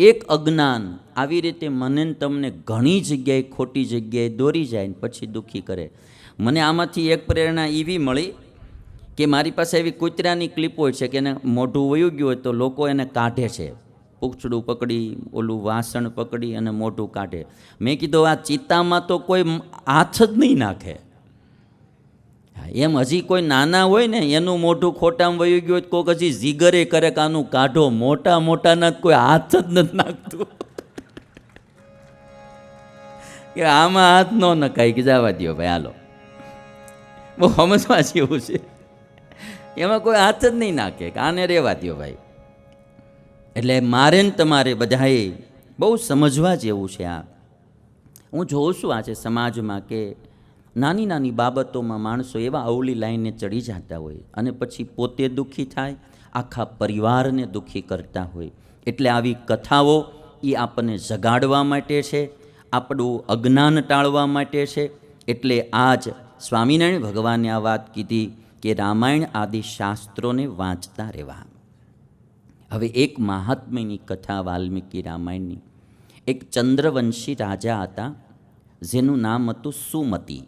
એક અજ્ઞાન આવી રીતે મને તમને ઘણી જગ્યાએ ખોટી જગ્યાએ દોરી જાય ને પછી દુઃખી કરે. મને આમાંથી એક પ્રેરણા એવી મળી કે મારી પાસે એવી કૂતરાની ક્લિપ હોય છે કે એને મોઢું વયું ગયું હોય તો લોકો એને કાઢે છે. પૂંછડું પકડી, ઓલું વાસણ પકડી અને મોઢું કાઢે. મેં કીધું, આ ચિત્તામાં તો કોઈ હાથ જ નહીં નાખે. એમ હજી કોઈ નાના હોય ને, એનું મોઢું ખોટામાં વયું ગયું હોય કોઈક હજી જીગરે કરે કે આનું કાઢો. મોટા મોટાના કોઈ હાથ જ નથી નાખતું. કે આમાં હાથ ન નખાય. કે જવા દો ભાઈ, હાલો. બહુ સમજવા જેવું છે. એમાં કોઈ હાથ જ નહીં નાખે. કે આને રહેવા દ્યો ભાઈ. એટલે મારે ને તમારે બધાએ બહુ સમજવા જેવું છે આ. હું જોઉં છું આજે સમાજમાં કે નાની નાની બાબતોમાં માણસો એવા અવલી લાઈને ચડી જતા હોય અને પછી પોતે દુઃખી થાય, આખા પરિવારને દુઃખી કરતા હોય. એટલે આવી કથાઓ એ આપણને જગાડવા માટે છે, આપણું અજ્ઞાન ટાળવા માટે છે. એટલે આજ સ્વામિનારાયણ ભગવાને આ વાત કીધી કે રામાયણ આદિ શાસ્ત્રોને વાંચતા રહેવા. હવે એક મહાત્મ્યની કથા વાલ્મીકી રામાયણની. એક ચંદ્રવંશી રાજા હતા, જેનું નામ હતું સુમતી.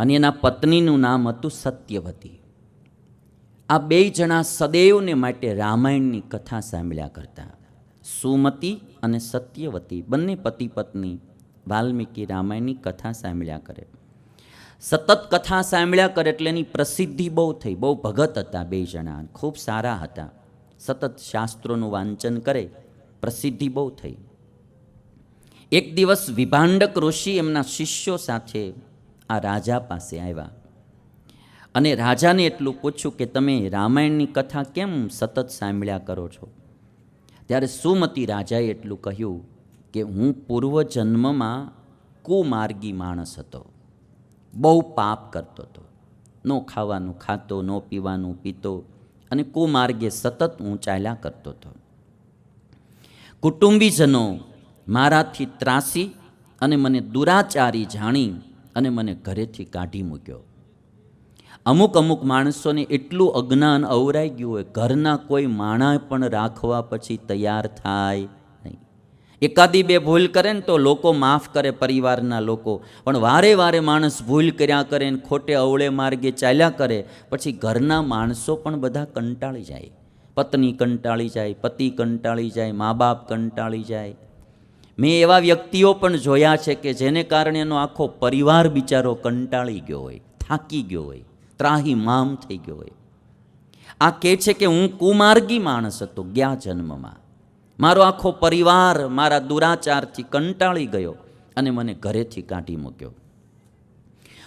અને એના પત્નીનું નામ હતું સત્યવતી. આ બે જણા સદૈવને માટે રામાયણની કથા સાંભળ્યા કરતા. સુમતી અને સત્યવતી બંને પતિ પત્ની વાલ્મીકી રામાયણની કથા સાંભળ્યા કરે. સતત કથા સાંભળ્યા કરે એટલે એની પ્રસિદ્ધિ બહુ થઈ, બહુ ભગત હતા બે જણા, ખૂબ સારા હતા. સતત શાસ્ત્રોનું વાંચન કરે, પ્રસિદ્ધિ બહુ થઈ. એક દિવસ વિભાંડક ઋષિ એમના શિષ્યો સાથે આ રાજા પાસે આવ્યા. અને રાજાને એટલું પૂછ્યું કે, તમે રામાયણની કથા કેમ સતત સાંભળ્યા કરો છો? ત્યારે સુમતી રાજાએ એટલું કહ્યું કે, હું પૂર્વજન્મમાં કુમાર્ગી માણસ હતો. બહુ પાપ કરતો હતો. ન ખાવાનું ખાતો, ન પીવાનું પીતો અને કુમાર્ગે સતત હું ચાલ્યા કરતો હતો. કુટુંબીજનો મારાથી ત્રાસી અને મને દુરાચારી જાણી અને મને ઘરેથી કાઢી મૂક્યો. અમુક અમુક માણસોને એટલું અજ્ઞાન અવરાઈ ગયું હોય, ઘરના કોઈ માણા પણ રાખવા પછી તૈયાર થાય નહીં. એકાદી બે ભૂલ કરે ને તો લોકો માફ કરે પરિવારના લોકો. પણ વારે વારે માણસ ભૂલ કર્યા કરે ને ખોટે અવળે માર્ગે ચાલ્યા કરે, પછી ઘરના માણસો પણ બધા કંટાળી જાય. પત્ની કંટાળી જાય, પતિ કંટાળી જાય, મા બાપ કંટાળી જાય. મેં એવા વ્યક્તિઓ પણ જોયા છે કે જેને કારણે એનો આખો પરિવાર બિચારો કંટાળી ગયો હોય, થાકી ગયો હોય, ત્રાહી મામ થઈ ગયો હોય. આ કહે છે કે હું કુમાર્ગી માણસ હતો ગયા જન્મમાં. મારો આખો પરિવાર મારા દુરાચારથી કંટાળી ગયો અને મને ઘરેથી કાઢી મૂક્યો.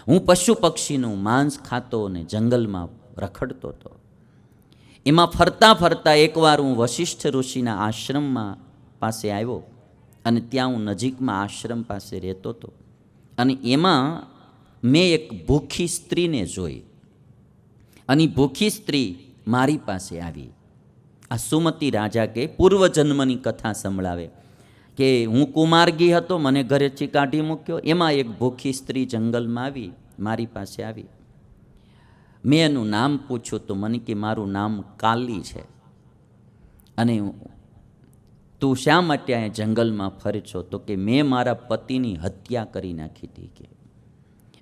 હું પશુ પક્ષીનું માંસ ખાતો અને જંગલમાં રખડતો હતો. એમાં ફરતા ફરતા એકવાર હું વશિષ્ઠ ઋષિના આશ્રમમાં પાસે આવ્યો. અને ત્યાં હું નજીકમાં આશ્રમ પાસે રહેતો હતો. અને એમાં મેં એક ભૂખી સ્ત્રીને જોઈ. અને ભૂખી સ્ત્રી મારી પાસે આવી. આ સુમતી રાજા કે પૂર્વજન્મની કથા સંભળાવે કે હું કુમાર્ગી હતો, મને ઘરેથી કાઢી મૂક્યો. એમાં એક ભૂખી સ્ત્રી જંગલમાં આવી, મારી પાસે આવી. મેં એનું નામ પૂછ્યું તો મને કે મારું નામ કાલી છે. અને તું શા માટે અહીંયા જંગલમાં ફરે તો કે મેં મારા પતિની હત્યા કરી નાખી હતી કે.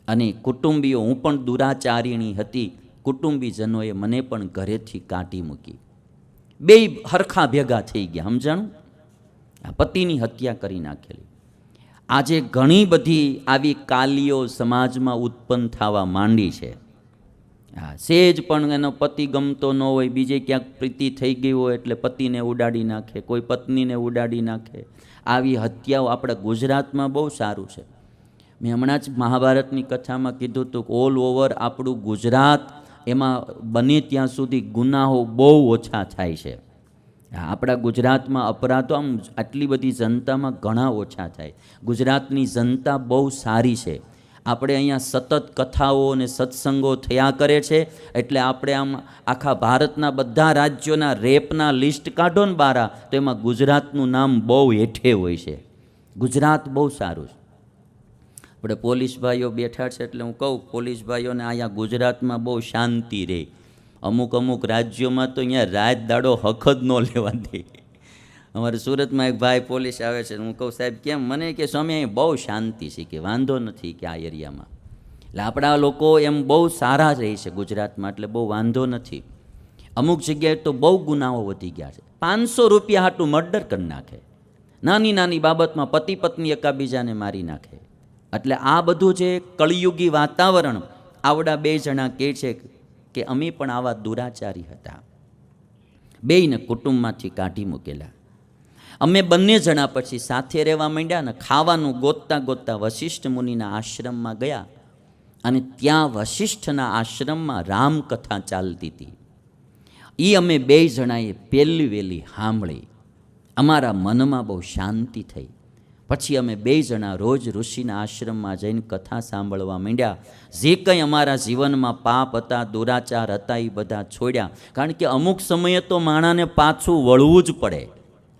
અને કુટુંબીઓ, હું પણ દુરાચારીણી હતી. કુટુંબીજનોએ મને પણ ઘરેથી કાઢી મૂકી. બે હરખા ભેગા થઈ ગયા, સમજાણું? આ પતિની હત્યા કરી નાખેલી. આજે ઘણી બધી આવી કાલીઓ સમાજમાં ઉત્પન્ન થવા માંડી છે. હા, સેજ પણ એનો પતિ ગમતો ન હોય, બીજે ક્યાંક પ્રીતિ થઈ ગઈ હોય એટલે પતિને ઉડાડી નાખે, કોઈ પત્નીને ઉડાડી નાખે. આવી હત્યાઓ આપણા ગુજરાતમાં બહુ સારું છે. મેં હમણાં જ મહાભારતની કથામાં કીધું હતું ઓલ ઓવર આપણું ગુજરાત, એમાં બને ત્યાં સુધી ગુનાહો બહુ ઓછા થાય છે. આપણા ગુજરાતમાં અપરાધો આમ આટલી બધી જનતામાં ઘણા ઓછા થાય. ગુજરાતની જનતા બહુ સારી છે. આપણે અહીંયા સતત કથાઓ અને સત્સંગો થયા કરે છે, એટલે આપણે આમ આખા ભારતના બધા રાજ્યોના રેપના લિસ્ટ કાઢો ને બારા, તો એમાં ગુજરાતનું નામ બહુ હેઠે હોય છે. ગુજરાત બહુ સારું છે. આપણે પોલીસ ભાઈઓ બેઠા છે એટલે હું કહું, પોલીસ ભાઈઓને અહીંયા ગુજરાતમાં બહુ શાંતિ રહે. અમુક અમુક રાજ્યોમાં તો અહીંયા રાત દાડો હક જ ન લેવા દે અમારે સુરતમાં એક ભાઈ પોલીસ આવે છે, હું કહું, સાહેબ, કેમ? મને કે સ્વામી, અહીં બહુ શાંતિ છે કે વાંધો નથી કે આ એરિયામાં. એટલે આપણા લોકો એમ બહુ સારા રહે છે ગુજરાતમાં, એટલે બહુ વાંધો નથી. અમુક જગ્યાએ તો બહુ ગુનાઓ વધી ગયા છે. પાંચસો રૂપિયા હાટું મર્ડર કરી નાખે. નાની નાની બાબતમાં પતિ પત્ની એકાબીજાને મારી નાખે. એટલે આ બધું જે કળિયુગી વાતાવરણ, આવડા બે જણા કહે છે કે અમે પણ આવા દુરાચારી હતા. બેયને કુટુંબમાંથી કાઢી મૂકેલા. અમે બંને જણા પછી સાથે રહેવા માંડ્યા ને ખાવાનું ગોતતા ગોતતા વશિષ્ઠ મુનિના આશ્રમમાં ગયા અને ત્યાં વશિષ્ઠના આશ્રમમાં રામકથા ચાલતી હતી. એ અમે બે જણાએ પહેલી વહેલી સાંભળી અમારા મનમાં બહુ શાંતિ થઈ. પછી અમે બે જણા રોજ ઋષિના આશ્રમમાં જઈને કથા સાંભળવા માંડ્યા. જે કંઈ અમારા જીવનમાં પાપ હતા, દુરાચાર હતા એ બધા છોડ્યા. કારણ કે અમુક સમયે તો માણાને પાછું વળવું જ પડે.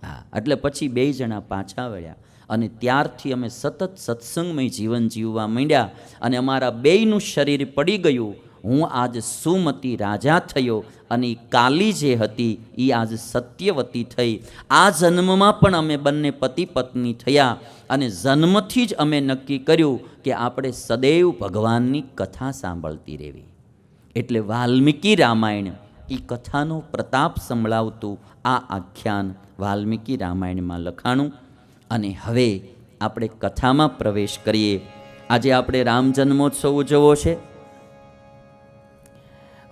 હા, એટલે પછી બે જણા પાછા વળ્યા અને ત્યારથી અમે સતત સત્સંગમય જીવન જીવવા માંડ્યા અને અમારા બેયનું શરીર પડી ગયું. હું આજ સુમતી રાજા થયો અને કાલી જે હતી એ આજ સત્યવતી થઈ. આ જન્મમાં પણ અમે બંને પતિ પત્ની થયા અને જન્મથી જ અમે નક્કી કર્યું કે આપણે સદૈવ ભગવાનની કથા સાંભળતી રહેવી. એટલે વાલ્મીકી રામાયણ એ કથાનો પ્રતાપ સંભળાવતું આ આખ્યાન વાલ્મીકી રામાયણમાં લખાણું. અને હવે આપણે કથામાં પ્રવેશ કરીએ. આજે આપણે રામ જન્મોત્સવ ઉજવવો છે.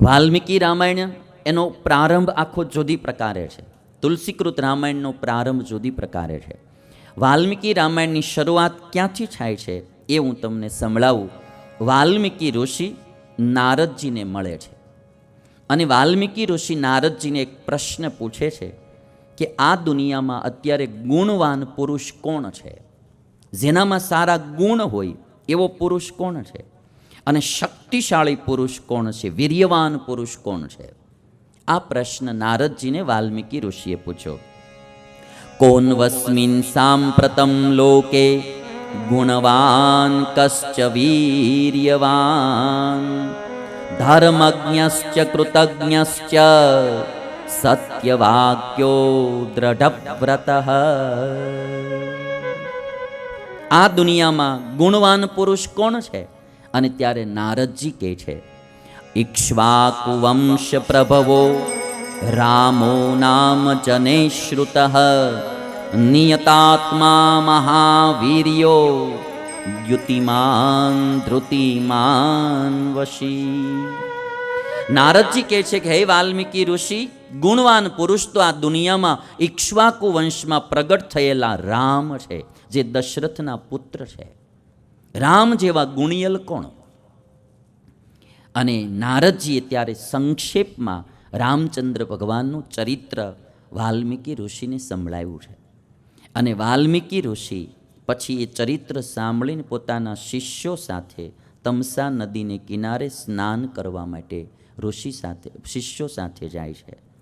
વાલ્મીકી રામાયણ એનો પ્રારંભ આખો જુદી પ્રકારે છે. તુલસીકૃત રામાયણનો પ્રારંભ જુદી પ્રકારે છે. વાલ્મીકી રામાયણની શરૂઆત ક્યાંથી થાય છે એ હું તમને સંભળાવું. વાલ્મીકી ઋષિ નારદજીને મળે છે. અને વાલ્મીકી ઋષિ નારદજીને એક પ્રશ્ન પૂછે છે કે આ દુનિયામાં અત્યારે ગુણવાન પુરુષ કોણ છે? જેનામાં સારા ગુણ હોય એવો પુરુષ કોણ છે? અને શક્તિશાળી પુરુષ કોણ છે? વીર્યવાન પુરુષ કોણ છે? આ પ્રશ્ન નારદજીને વાલ્મીકી ઋષિએ પૂછ્યો. કોન વસ્મિન સાંપ્રતમ લોકે ગુણવાન કશ્ચ વીર્યવાન? ધર્મજ્ઞશ્ચ કૃતજ્ઞશ્ચ સત્યવાક્યો દ્રઢવ્રત આ દુનિયામાં ગુણવાન પુરુષ કોણ છે? અને ત્યારે નારદજી કહે છે ઇક્ષ્વાકુ વંશ પ્રભવો, રામો નામ જને શ્રુત, નિયતાત્મા મહાવીર્યો દ્યુતિમાન ધૃતિમાન વશી. નારદજી કહે છે કે, હે વાલ્મીકી ઋષિ, ગુણવાન પુરુષ તો આ દુનિયામાં ઇક્ષ્વાકુ વંશમાં પ્રગટ થયેલા રામ છે, જે દશરથના પુત્ર છે. રામ જેવા ગુણિયલ કોણ? અને નારદજીએ ત્યારે સંક્ષેપમાં રામચંદ્ર ભગવાનનું ચરિત્ર વાલ્મીકી ઋષિને સંભળાવ્યું છે. અને વાલ્મીકી ઋષિ પછી એ ચરિત્ર સાંભળીને પોતાના શિષ્યો સાથે તમસા નદીને કિનારે સ્નાન કરવા માટે ઋષિ સાથે, શિષ્યો સાથે જાય છે.